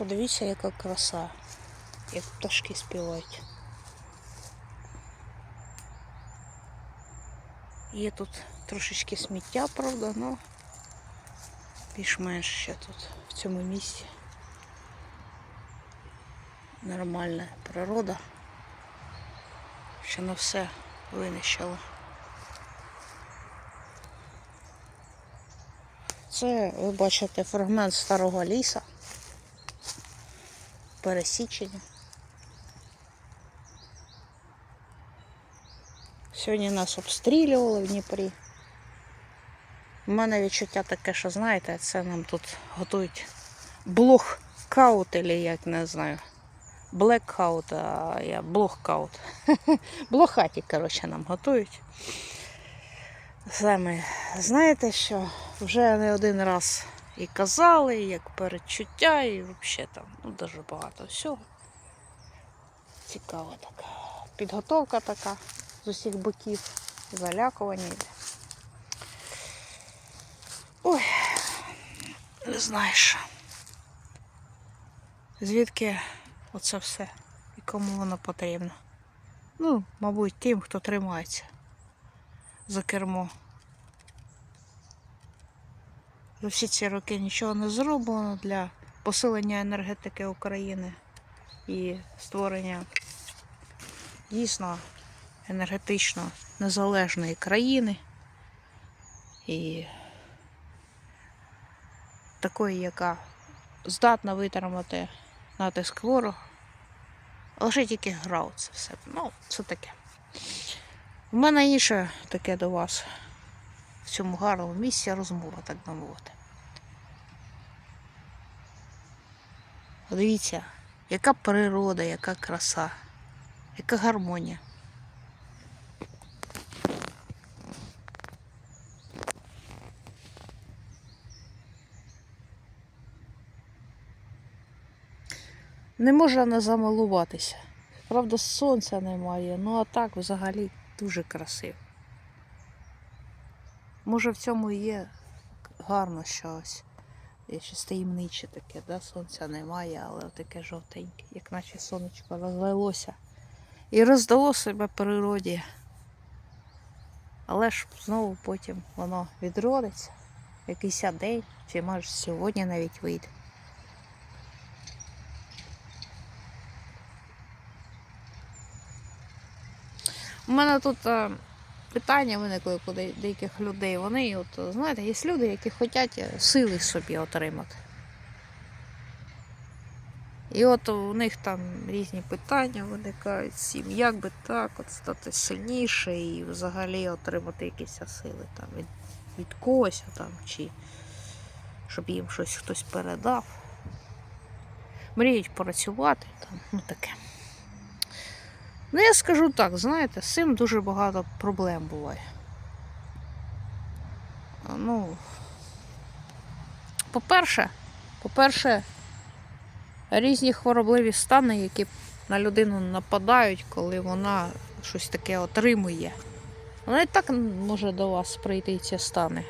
Подивіться, яка краса, як пташки співають. Є тут трошечки сміття, правда, але більш-менш ще тут, в цьому місці. Нормальна природа. Ще не все винищило. Це, ви бачите, фрагмент старого ліса. Пересічення. Сьогодні нас обстрілювали в Дніпрі. У мене відчуття таке, що знаєте, це нам тут готують блокаут, або як не знаю. Блекаут, а я блокаут. Блохаті, коротше, нам готують. Самі знаєте, що вже не один раз і казали, як передчуття, і взагалі там ну, дуже багато всього. Цікаво така. Підготовка така з усіх боків, залякування йде. Ой, не знаєш. Звідки оце все і кому воно потрібно? Ну, мабуть, тим, хто тримається за кермо. За всі ці роки нічого не зроблено для посилення енергетики України і створення дійсно енергетично незалежної країни і такої, яка здатна витримати натиск ворога. Лише тільки грав це все. Ну, це таке. У мене інше таке до вас в цьому гарному місці розмова, так би мовити. Дивіться, яка природа, яка краса, яка гармонія. Не можна не замилуватися. Правда, сонця немає, ну а так взагалі дуже красиво. Може в цьому є гарно щось. Є щось таємниче таке, да? сонця немає, але таке жовтеньке, як наче сонечко розлилося. І роздало себе природі. Але ж знову потім воно відродиться, якийсь день, чи може сьогодні навіть вийде. У мене тут е, питання виникли у деяких людей. Вони, от, знаєте, є люди, які хочуть сили собі отримати. І от у них там різні питання виникають всім, як би так, от стати сильніше і взагалі отримати якісь сили там, від, від когось там, чи щоб їм щось хтось передав. Мріють працювати, там, ну таке. Ну, я скажу так, знаєте, з цим дуже багато проблем буває. Ну, по-перше, по-перше, різні хворобливі стани, які на людину нападають, коли вона щось таке отримує. Вона і так може до вас прийти ці стани.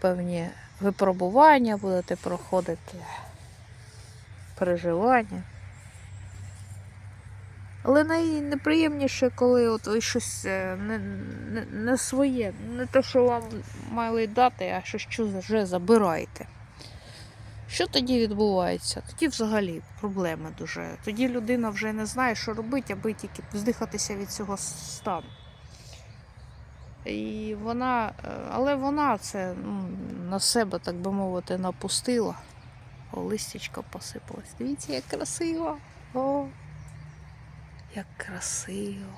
Певні випробування будете проходити, переживання. Але найнеприємніше, коли от ви щось е, не, не, не своє, не те, що вам мали дати, а щось чуже забираєте. Що тоді відбувається? Тоді взагалі проблеми дуже. Тоді людина вже не знає, що робити, аби тільки здихатися від цього стану. І вона, е, але вона це ну, на себе, так би мовити, напустила. О, листячко посипалось. Дивіться, як красиво. О, як красиво.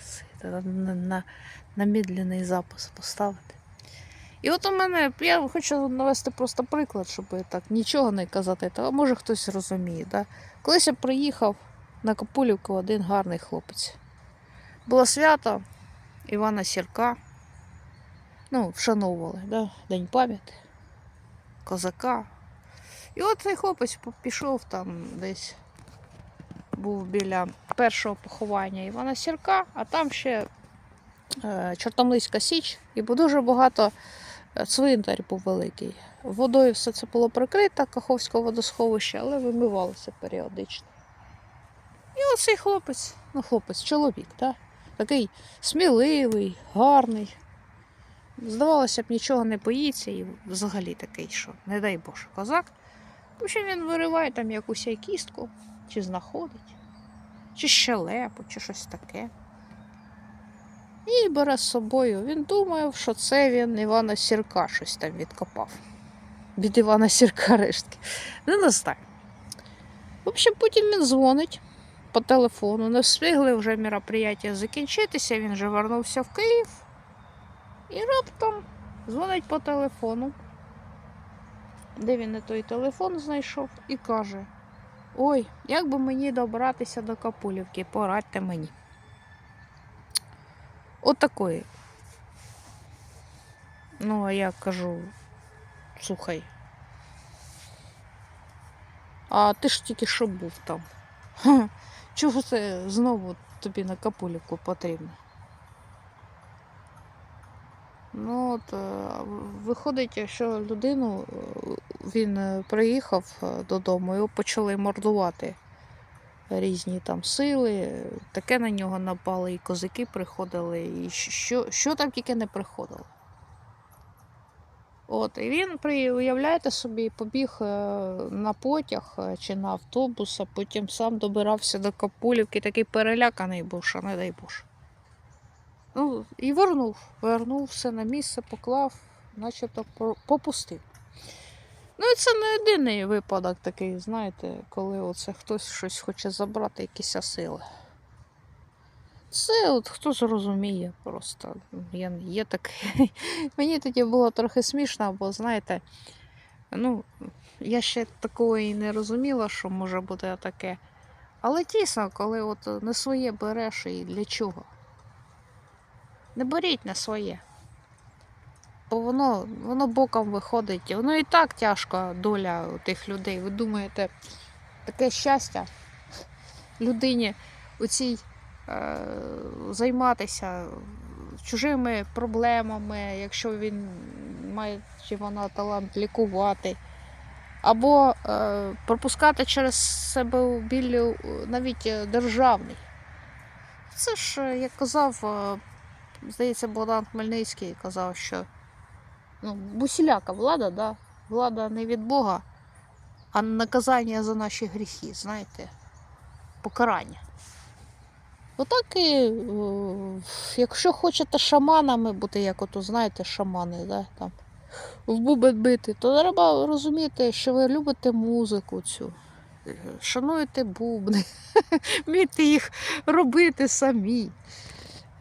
Си- На, на, на медленний запис поставити. І от у мене, я хочу навести просто приклад, щоб так нічого не казати, та може хтось розуміє. Да? Колись я приїхав на Капулівку один гарний хлопець. Було свято Івана Сірка. Ну, вшановували, да? День пам'яті, козака. І от цей хлопець пішов там десь був біля першого поховання Івана Сірка, а там ще е, Чортомлицька Січ, і дуже багато Е, Цвинтар був великий. Водою все це було прикрито, Каховське водосховище, але вимивалося періодично. І оцей хлопець, ну хлопець, чоловік, так? такий сміливий, гарний. Здавалося б, нічого не боїться і взагалі такий, що, не дай Боже, козак. Що він вириває там якусь кістку, чи знаходить, чи щелепу, чи щось таке. І бере з собою. Він думає, що це він Івана Сірка щось там відкопав. Від Івана Сірка рештки. Ну, не знаю. В общем, потім він дзвонить по телефону. Не встигли вже мероприятия закінчитися, він вже вернувся в Київ. І раптом дзвонить по телефону. Де він не той телефон знайшов, і каже: Ой, як би мені добратися до Капулівки, порадьте мені. От. Ну, а я кажу, слухай. А ти ж тільки що був там. Чого це знову тобі на Капулівку потрібно? Ну, от, е, виходить, що людину е, він е, приїхав е, додому, його почали мордувати різні там сили, таке на нього напали, і козаки приходили, і що, що там тільки не приходило. От, і він, уявляєте собі, побіг е, на потяг чи на автобус, а потім сам добирався до Капулівки, такий переляканий був, що не дай Боже. Ну, і вернув, вернув все на місце, поклав, начебто попустив. Ну і це не єдиний випадок такий, знаєте, коли оце хтось щось хоче забрати, якісь сили. Це от хто зрозуміє просто. Я, є таке. Мені тоді було трохи смішно, бо знаєте, ну, я ще такого і не розуміла, що може бути таке. Але дійсно, коли от не своє береш і для чого? Не беріть на своє. Бо воно, воно боком виходить. Воно і так тяжко доля у тих людей. Ви думаєте, таке щастя людині у цій е, займатися чужими проблемами, якщо він має чи вона талант лікувати. Або е, пропускати через себе у біллю навіть е, державний. Це ж, е, як казав, е, здається, Богдан Хмельницький казав, що ну, бусіляка влада, да? влада не від Бога, а наказання за наші гріхи, знаєте, покарання. Отак і, е, якщо хочете шаманами бути, як ото, знаєте, шамани, да, там, в бубен бити, то треба розуміти, що ви любите музику цю, е, шануєте бубни, вмієте їх робити самі.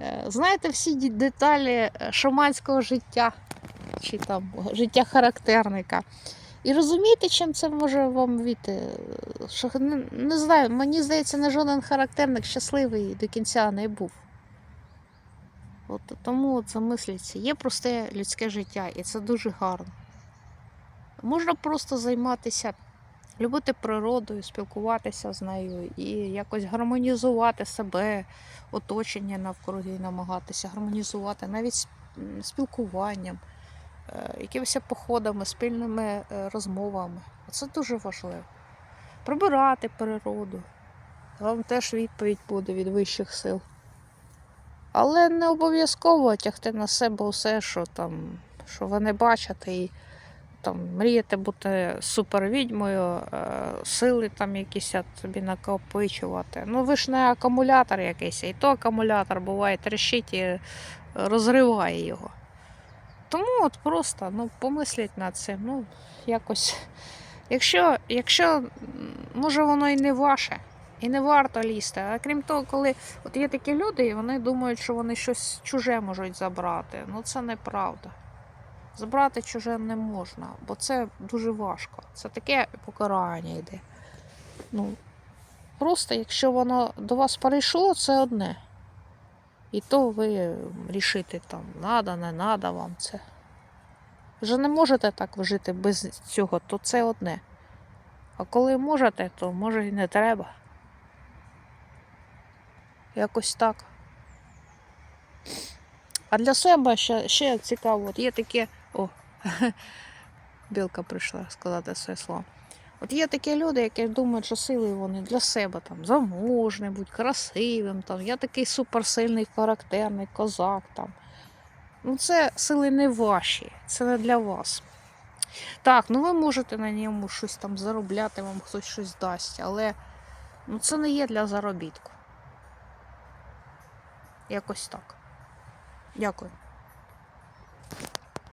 Е, Знаєте всі деталі шаманського життя чи там життя характерника. І розумієте, чим це може вам віти? Що не, не знаю, мені здається, не жоден характерник щасливий до кінця не був. От тому замисліться, є просте людське життя, і це дуже гарно. Можна просто займатися, любити природою, спілкуватися з нею і якось гармонізувати себе, оточення навкруги, намагатися гармонізувати навіть спілкуванням, якимись походами, спільними е, розмовами. Це дуже важливо. Прибирати природу. Вам теж відповідь буде від вищих сил. Але не обов'язково тягти на себе усе, що там, що ви не бачите, і там мрієте бути супервідьмою, е, сили там якісь собі накопичувати. Ну ви ж не акумулятор якийсь, і то акумулятор буває трещить і розриває його. Тому от просто ну, помисліть над цим. Ну, якось. Якщо, якщо може воно і не ваше, і не варто лізти. А крім того, коли от є такі люди, і вони думають, що вони щось чуже можуть забрати. Ну це неправда. Забрати чуже не можна, бо це дуже важко. Це таке покарання йде. Ну, просто якщо воно до вас перейшло, це одне. І то ви рішите там, надо, не надо вам це. Вже не можете так жити без цього, то це одне. А коли можете, то може і не треба. Якось так. А для себе ще, ще цікаво, от є таке О, білка прийшла сказати своє слово. От є такі люди, які думають, що сили вони для себе там заможний, будь красивим, там, я такий суперсильний, характерний козак. Там. Ну, це сили не ваші, це не для вас. Так, ну ви можете на ньому щось там заробляти, вам хтось щось дасть, але ну, це не є для заробітку. Якось так. Дякую.